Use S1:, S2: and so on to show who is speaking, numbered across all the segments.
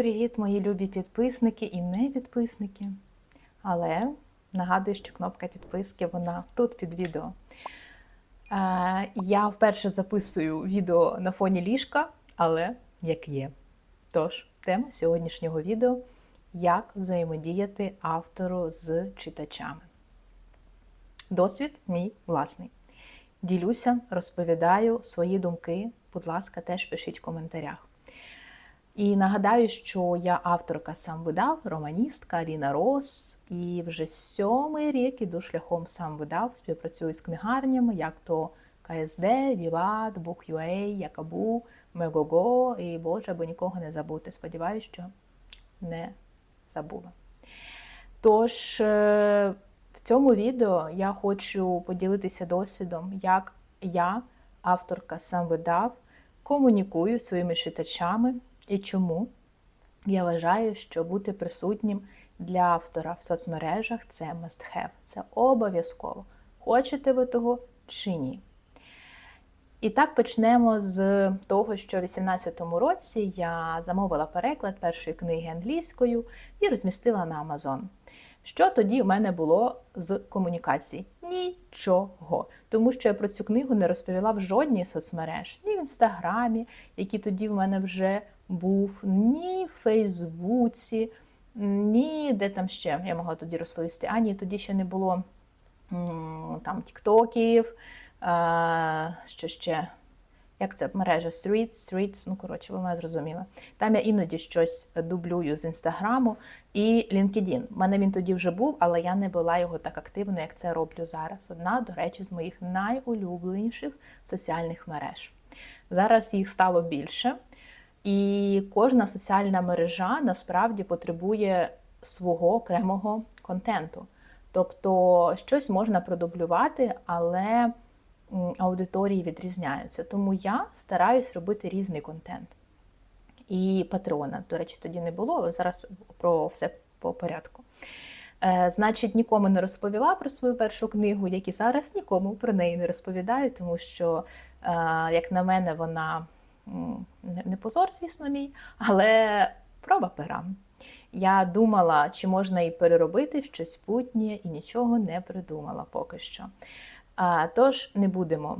S1: Привіт, мої любі підписники і не підписники. Але нагадую, що кнопка підписки вона тут під відео. Е, я вперше записую відео на фоні ліжка, але як є. Тож, тема сьогоднішнього відео як взаємодіяти автору з читачами. Досвід мій власний. Ділюся, розповідаю свої думки. Будь ласка, теж пишіть в коментарях. І нагадаю, що я авторка сам видав, романістка Аліна Рос, і вже сьомий рік іду шляхом сам видав, співпрацюю з книгарнями, як то КСД, Віват, Book.ua, Якабу, Мегого і Боже, аби нікого не забути. Сподіваюсь, що не забула. Тож, е, в цьому відео я хочу поділитися досвідом, як я, авторка сам видав, комунікую своїми читачами і чому я вважаю, що бути присутнім для автора в соцмережах це must have. Це обов'язково. Хочете ви того чи ні? І так почнемо з того, що в 2018 році я замовила переклад першої книги англійською і розмістила на Amazon. Що тоді у мене було з комунікацій? Нічого. Тому що я про цю книгу не розповіла в жодній соцмереж, ні в інстаграмі, який тоді в мене вже був, ні в Фейсбуці, ні де там ще я могла тоді розповісти. А ні, тоді ще не було там тіктоків, що ще. Як це мережа Streets, Streets, ну коротше, ви мене зрозуміли. Там я іноді щось дублюю з інстаграму і LinkedIn. У мене він тоді вже був, але я не була його так активно, як це роблю зараз. Одна, до речі, з моїх найулюбленіших соціальних мереж. Зараз їх стало більше, і кожна соціальна мережа насправді потребує свого окремого контенту. Тобто щось можна продублювати, але аудиторії відрізняються. Тому я стараюсь робити різний контент. І Патреона, до речі, тоді не було, але зараз про все по порядку. Е, Значить, нікому не розповіла про свою першу книгу, як і зараз нікому про неї не розповідаю, тому що, е, як на мене, вона не- не позор, звісно, мій, але проба пера. Я думала, чи можна її переробити в щось путнє, і нічого не придумала поки що. А, Тож не будемо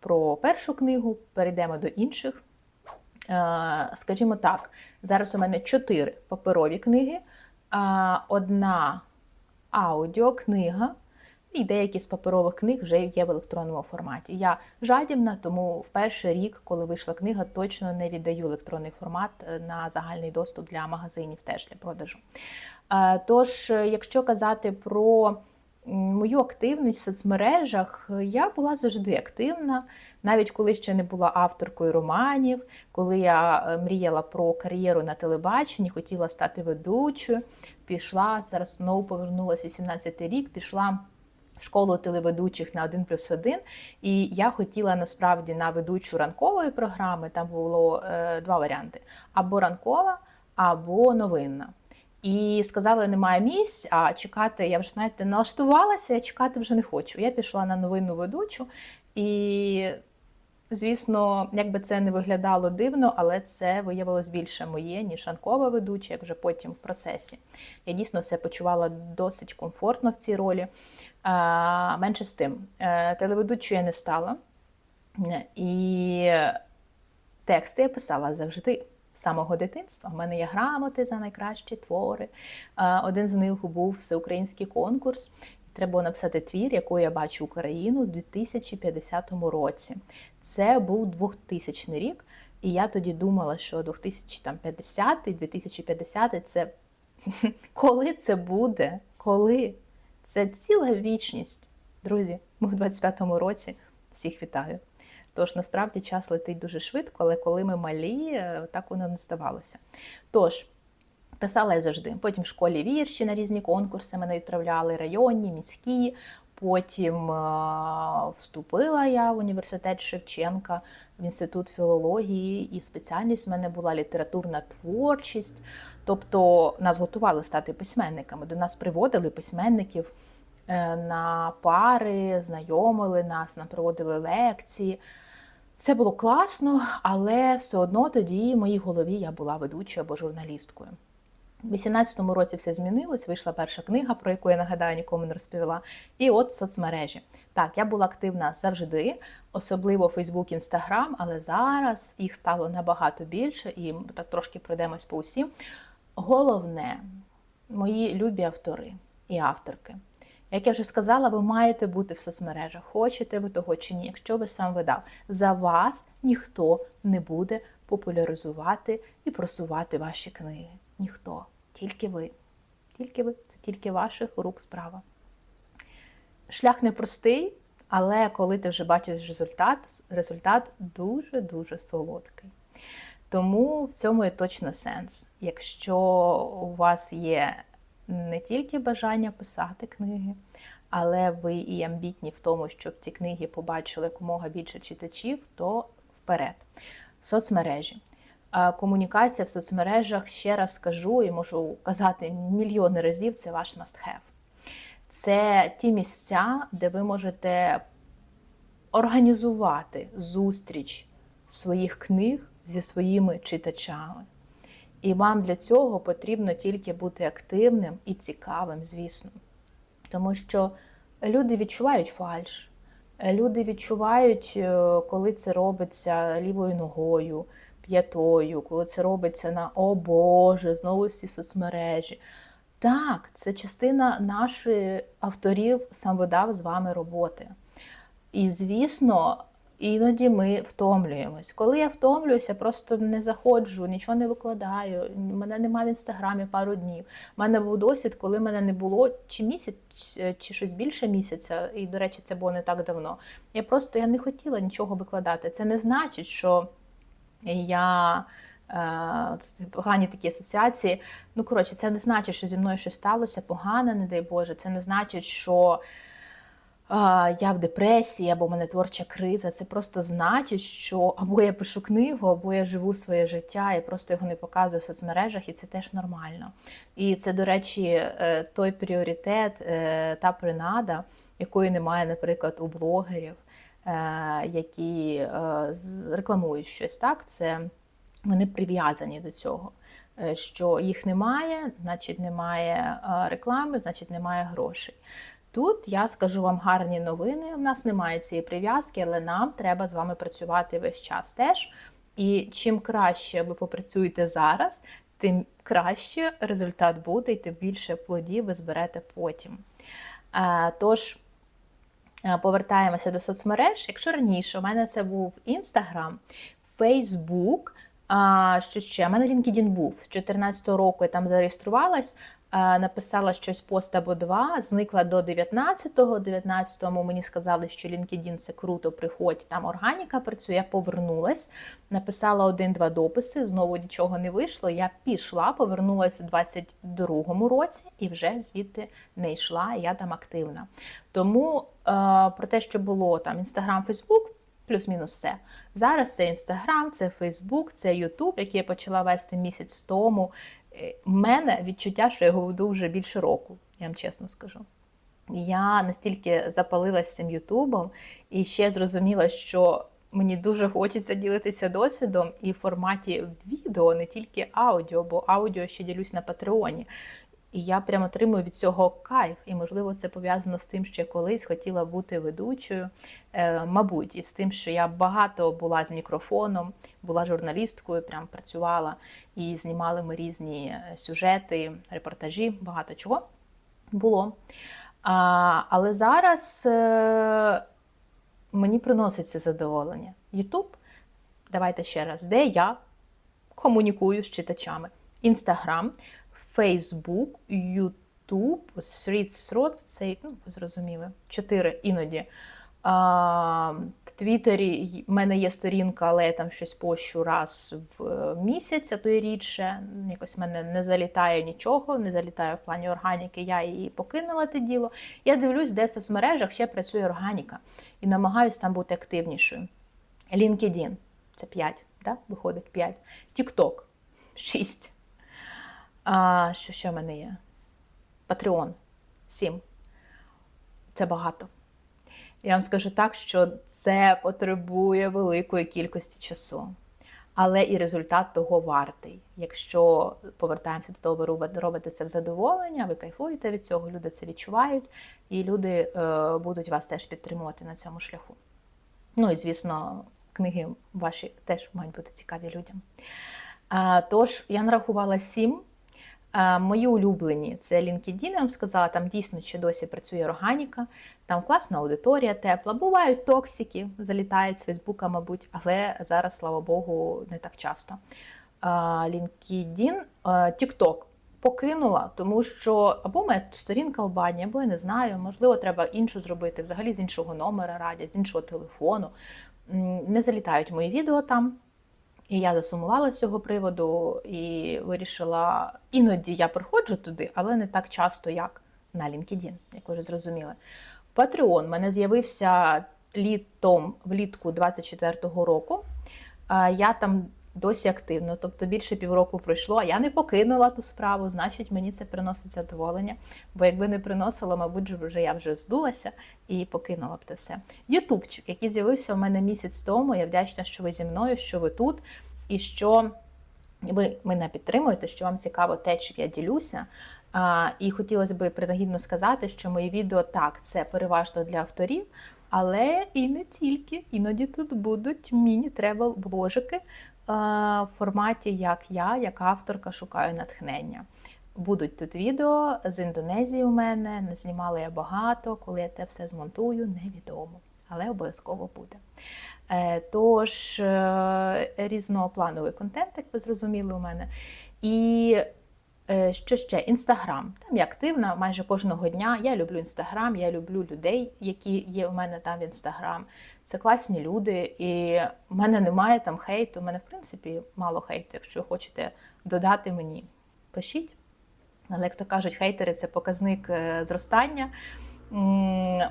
S1: про першу книгу, перейдемо до інших. Е, Скажімо так, зараз у мене чотири паперові книги, а, одна аудіокнига, і деякі з паперових книг вже є в електронному форматі. Я жадібна, тому в перший рік, коли вийшла книга, точно не віддаю електронний формат е, на загальний доступ для магазинів теж для продажу. Е, Тож, е, якщо казати про мою активність в соцмережах, я була завжди активна, навіть коли ще не була авторкою романів, коли я мріяла про кар'єру на телебаченні, хотіла стати ведучою, пішла, зараз знову повернулася 17 рік, пішла школу телеведучих на 1 плюс 1, і я хотіла насправді на ведучу ранкової програми, там було е, два варіанти: або ранкова, або новинна. І сказали, немає місць, а чекати, я вже знаєте, налаштувалася, я чекати вже не хочу. Я пішла на новинну ведучу, і, звісно, як би це не виглядало дивно, але це виявилось більше моє, ніж ранкова ведуча, як вже потім в процесі. Я дійсно себе почувала досить комфортно в цій ролі. Менше з тим, е, телеведучою я не стала. І тексти я писала завжди з самого дитинства. У мене є грамоти за найкращі твори. Е, Один з них був всеукраїнський конкурс. Треба було написати твір, яку я бачу Україну у 2050 році. Це був 2000 рік, і я тоді думала, що 2050 2050 це коли це буде? Коли? Це ціла вічність. Друзі, ми в 25-му році всіх вітаю. Тож насправді час летить дуже швидко, але коли ми малі, е, так воно не здавалося. Тож, писала я завжди. Потім в школі вірші на різні конкурси мене відправляли, районні, міські. Потім е, вступила я в університет Шевченка в інститут філології, і спеціальність в мене була літературна творчість. Тобто нас готували стати письменниками. До нас приводили письменників е, на пари, знайомили нас, нам проводили лекції. Це було класно, але все одно тоді в моїй голові я була ведучою або журналісткою. У 18-му році все змінилось, вийшла перша книга, про яку я нагадаю, нікому не розповіла. І от соцмережі. Так, я була активна завжди, особливо Фейсбук, Інстаграм, але зараз їх стало набагато більше, і ми так трошки пройдемось по усім. Головне, мої любі автори і авторки. Як я вже сказала, ви маєте бути в соцмережах, хочете ви того чи ні, якщо ви сам видав. За вас ніхто не буде популяризувати і просувати ваші книги. Ніхто, тільки ви. Тільки ви, це тільки ваших рук справа. Шлях непростий, але коли ти вже бачиш результат, результат дуже-дуже солодкий. Тому в цьому є точно сенс. Якщо у вас є не тільки бажання писати книги, але ви і амбітні в тому, щоб ці книги побачили якомога більше читачів, то вперед. Соцмережі. Комунікація в соцмережах, ще раз скажу і можу казати мільйони разів, це ваш must-have. Це ті місця, де ви можете організувати зустріч своїх книг зі своїми читачами. І вам для цього потрібно тільки бути активним і цікавим, звісно. Тому що люди відчувають фальш, люди відчувають, е, коли це робиться лівою ногою, п'ятою, коли це робиться на О Боже, знову ці соцмережі. Так, це частина нашої авторів, сам видав з вами роботи. І, звісно, іноді ми втомлюємось. Коли я втомлююся, просто не заходжу, нічого не викладаю. Мене немає в інстаграмі пару днів. У мене був досвід, коли мене не було чи місяць, чи щось більше місяця, і, до речі, це було не так давно. Я просто я не хотіла нічого викладати. Це не значить, що я. е, Погані такі асоціації. Ну, коротше, це не значить, що зі мною щось сталося погане, не дай Боже. Це не значить, що а, я в депресії, або в мене творча криза. Це просто значить, що або я пишу книгу, або я живу своє життя і просто його не показую в соцмережах, і це теж нормально. І це, до речі, е, той пріоритет, е, та принада, якої немає, наприклад, у блогерів, е, які е, рекламують щось так. Це вони прив'язані до цього. е, Що їх немає, значить немає е, реклами, значить немає грошей. Тут я скажу вам гарні новини. У нас немає цієї прив'язки, але нам треба з вами працювати весь час теж. І чим краще ви попрацюєте зараз, тим краще результат буде, і тим більше плодів ви зберете потім. Е, Тож, е, повертаємося до соцмереж. Якщо раніше у мене це був Інстаграм, Фейсбук, що ще? У мене LinkedIn був з 2014 року. Я там зареєструвалась, написала щось пост або два, зникла до 19-го. 19-му мені сказали, що LinkedIn це круто, приходь, там органіка працює. Я повернулась, написала один-два дописи, знову нічого не вийшло. Я пішла, повернулася у 22-му році і вже звідти не йшла. Я там активна. Тому е, про те, що було там Інстаграм, Фейсбук. Плюс-мінус все. Зараз це Інстаграм, це Фейсбук, це Ютуб, який я почала вести місяць тому. Е, У мене відчуття, що я його веду вже більше року, я вам чесно скажу. Я настільки запалилася цим Ютубом і ще зрозуміла, що мені дуже хочеться ділитися досвідом і в форматі відео, не тільки аудіо, бо аудіо ще ділюсь на Патреоні. І я прямо отримую від цього кайф. І, можливо, це пов'язано з тим, що я колись хотіла бути ведучою, е, мабуть, і з тим, що я багато була з мікрофоном, була журналісткою, прям працювала і знімали ми різні е, сюжети, репортажі, багато чого було. А, але зараз е, мені приносить це задоволення. Ютуб, давайте ще раз, де я комунікую з читачами. Інстаграм, Фейсбук, Ютуб, Threads, Threads, це, ну, ви зрозуміли, чотири іноді. А, в Твіттері в мене є сторінка, але я там щось пощу раз в е, місяць, а то й рідше. Якось в мене не залітає нічого, не залітає в плані органіки, я її покинула те діло. Я дивлюсь, де в соцмережах ще працює органіка і намагаюся там бути активнішою. LinkedIn це 5, да? виходить 5. TikTok 6. А, що ще в мене є? Patreon 7. Це багато. Я вам скажу так, що це потребує великої кількості часу. Але і результат того вартий. Якщо повертаємося до того, ви робите- це в задоволення, ви кайфуєте від цього, люди це відчувають, і люди е, будуть вас теж підтримувати на цьому шляху. Ну і звісно, книги ваші теж мають бути цікаві людям. А, Тож, я нарахувала сім. А, Мої улюблені це LinkedIn, я вам сказала, там дійсно ще досі працює органіка, там класна аудиторія тепла. Бувають токсики, залітають з Фейсбука, мабуть, але зараз, слава Богу, не так часто. А, LinkedIn, TikTok покинула, тому що або моя сторінка в бані, або я не знаю, можливо, треба іншу зробити, взагалі з іншого номера радять, з іншого телефону. Не залітають мої відео там. І я засумувала з цього приводу і вирішила, іноді я приходжу туди, але не так часто, як на LinkedIn, як ви вже зрозуміли. Patreon мене з'явився літом влітку 24-го року. Я там досі активно, тобто більше півроку пройшло, а я не покинула ту справу, значить мені це приносить задоволення. Бо якби не приносило, мабуть, вже я вже здулася і покинула б те все. Ютубчик, який з'явився у мене місяць тому. Я вдячна, що ви зі мною, що ви тут, і що ви мене підтримуєте, що вам цікаво те, чим я ділюся. А, і хотілося б принагідно сказати, що мої відео так, це переважно для авторів, але і не тільки. Іноді тут будуть міні-тревел бложики в форматі, як я, як авторка, шукаю натхнення. Будуть тут відео з Індонезії у мене, не знімала я багато, коли я те все змонтую, невідомо, але обов'язково буде. Е, Тож е, різноплановий контент, як ви зрозуміли, у мене. І е, що ще? Інстаграм. Там я активна майже кожного дня. Я люблю інстаграм, я люблю людей, які є у мене там в інстаграм. Це класні люди, і в мене немає там хейту. У мене, в принципі, мало хейту. Якщо хочете додати мені, пишіть. Але, як то кажуть, хейтери це показник е, зростання.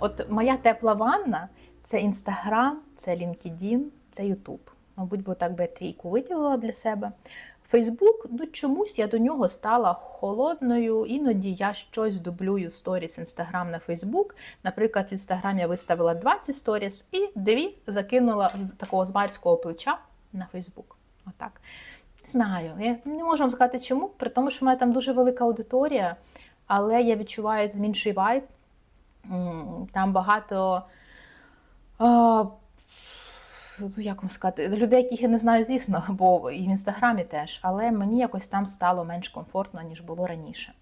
S1: От моя тепла ванна це Інстаграм, це LinkedIn, це Ютуб. Мабуть, бо так би я трійку виділила для себе. Фейсбук, ну чомусь я до нього стала холодною. Іноді я щось дублюю сторіс Інстаграм на Фейсбук. Наприклад, в Інстаграм я виставила 20 сторіс і дві закинула такого з плеча на Фейсбук. Отак. Знаю, я не можу вам сказати чому, при тому, що в мене там дуже велика аудиторія, але я відчуваю інший вайб. Там багато. Ну, як вам сказати, людей, яких я не знаю, звісно, бо і в інстаграмі теж, але мені якось там стало менш комфортно, ніж було раніше.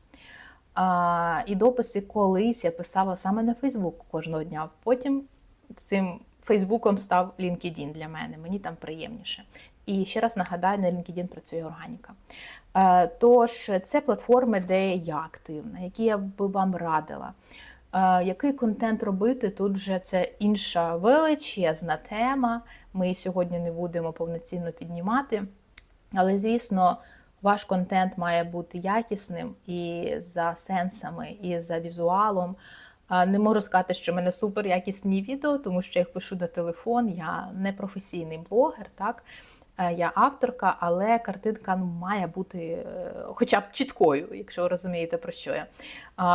S1: А, і дописи колись я писала саме на Фейсбук кожного дня. Потім цим Фейсбуком став LinkedIn для мене. Мені там приємніше. І ще раз нагадаю, на LinkedIn працює органіка. Тож це платформи, де я активна, які я би вам радила. Який контент робити? Тут вже це інша величезна тема. Ми сьогодні не будемо повноцінно піднімати. Але, звісно, ваш контент має бути якісним і за сенсами, і за візуалом. Не можу сказати, що в мене супер якісні відео, тому що я їх пишу на телефон. Я не професійний блогер, так я авторка, але картинка має бути е, хоча б чіткою, якщо ви розумієте про що я.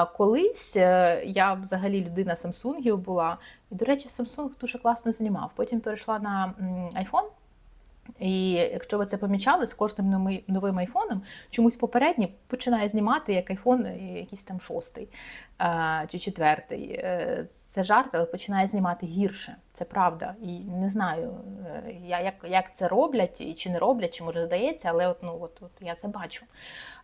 S1: Колись е, я взагалі людина Самсунгів була, і, до речі, Samsung дуже класно знімав. Потім перейшла на iPhone. І якщо ви це помічали, з кожним новим айфоном чомусь попередній починає знімати як айфон е, якийсь там шостий чи четвертий. Е, Це жарт, але починає знімати гірше. Це правда. І не знаю, е, як, як це роблять і чи не роблять, чи може здається, але от, ну, от, от я це бачу.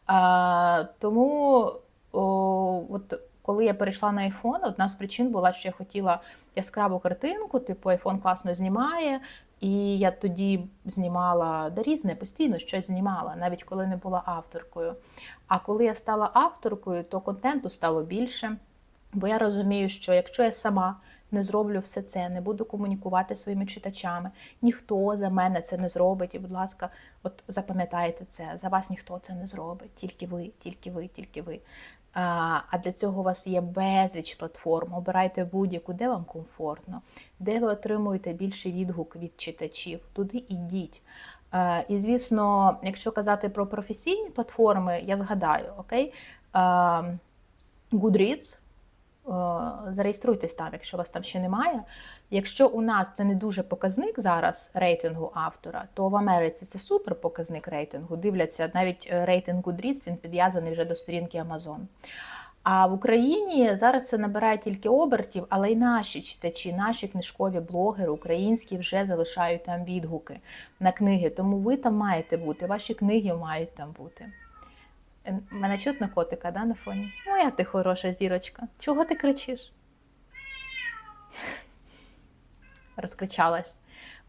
S1: Е, Тому о, от, коли я перейшла на iPhone, одна з причин була, що я хотіла яскраву картинку, типу iPhone класно знімає. І я тоді знімала да різне, постійно щось знімала, навіть коли не була авторкою. А коли я стала авторкою, то контенту стало більше. Бо я розумію, що якщо я сама не зроблю все це, не буду комунікувати зі своїми читачами, ніхто за мене це не зробить. І, будь ласка, от запам'ятайте це, за вас ніхто це не зробить, тільки ви, тільки ви, тільки ви. А для цього у вас є безліч платформ. Обирайте будь-яку, де вам комфортно, де ви отримуєте більший відгук від читачів, туди ідіть. І, звісно, якщо казати про професійні платформи, я згадаю, окей, Goodreads, зареєструйтесь там, якщо вас там ще немає. Якщо у нас це не дуже показник зараз рейтингу автора, то в Америці це супер показник рейтингу. Дивляться навіть е, рейтинг Goodreads, він підв'язаний вже до сторінки Amazon. А в Україні зараз це набирає тільки обертів, але й наші читачі, наші книжкові блогери українські вже залишають там відгуки на книги. Тому ви там маєте бути, ваші книги мають там бути. Мене чутно котика, да, на фоні? Моя ти хороша зірочка. Чого ти кричиш? Розкричалась.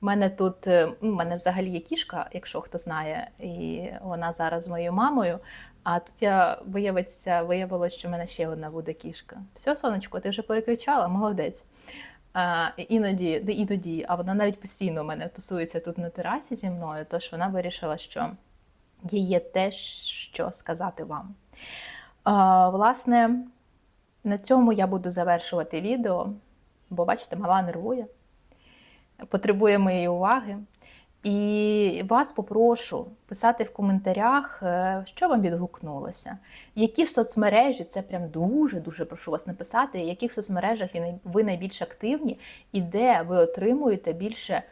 S1: У мене тут, е, у мене взагалі є кішка, якщо хто знає, і вона зараз з моєю мамою. А тут я виявиться, виявилось, що в мене ще одна буде кішка. Все, сонечко, ти вже перекричала, молодець. А, іноді, не іноді, а вона навіть постійно у мене тусується тут на терасі зі мною, тож вона вирішила, що їй є те, що сказати вам. Власне, на цьому я буду завершувати відео, бо бачите, мала нервує, потребує моєї уваги. І вас попрошу писати в коментарях, е, що вам відгукнулося, які соцмережі, це прям дуже-дуже прошу вас написати, в яких соцмережах ви найбільш активні і де ви отримуєте більше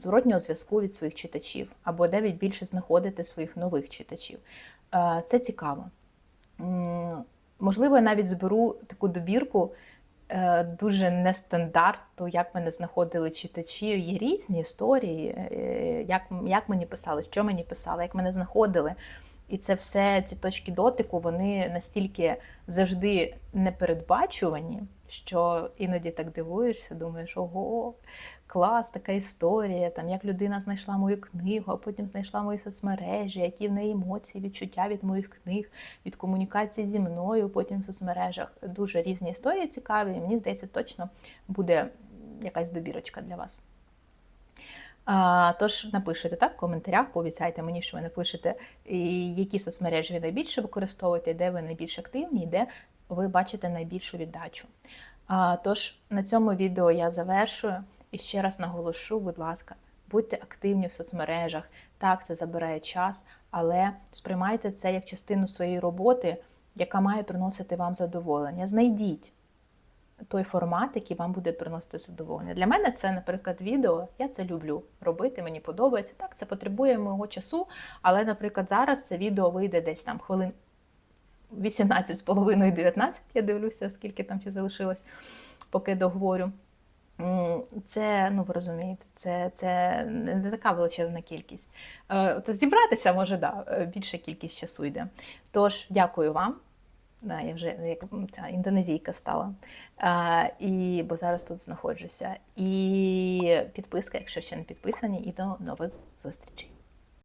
S1: зворотнього зв'язку від своїх читачів, або ви більше знаходите своїх нових читачів. Е, це цікаво. Можливо, я навіть зберу таку добірку е, дуже нестандартну, як мене знаходили читачі. Є різні історії, е, як, як мені писали, що мені писали, як мене знаходили. І це все, ці точки дотику, вони настільки завжди непередбачувані, що іноді так дивуєшся, думаєш, ого, клас, така історія, там як людина знайшла мою книгу, а потім знайшла мої соцмережі, які в неї емоції, відчуття від моїх книг, від комунікації зі мною, потім в соцмережах. Дуже різні історії цікаві. І мені здається, точно буде якась добірочка для вас. А, тож напишите так в коментарях, пообіцяйте мені, що ви напишете, і які соцмережі ви найбільше використовуєте, де ви найбільш активні, і де ви бачите найбільшу віддачу. Тож на цьому відео я завершую і ще раз наголошу, будь ласка, будьте активні в соцмережах. Так, це забирає час, але сприймайте це як частину своєї роботи, яка має приносити вам задоволення. Знайдіть той формат, який вам буде приносити задоволення. Для мене це, наприклад, відео. Я це люблю робити, мені подобається. Так, це потребує мого часу, але, наприклад, зараз це відео вийде десь там хвилин 18 з половиною 19, я дивлюся, скільки там ще залишилось, поки договорю. Це, ну ви розумієте, це, це не така величезна кількість. Е, То зібратися може, да, е, більша кількість часу йде. Тож, дякую вам. Да, я вже як ця індонезійка стала. А, і, бо зараз тут знаходжуся. І підписка, якщо ще не підписані, і до нових зустрічей.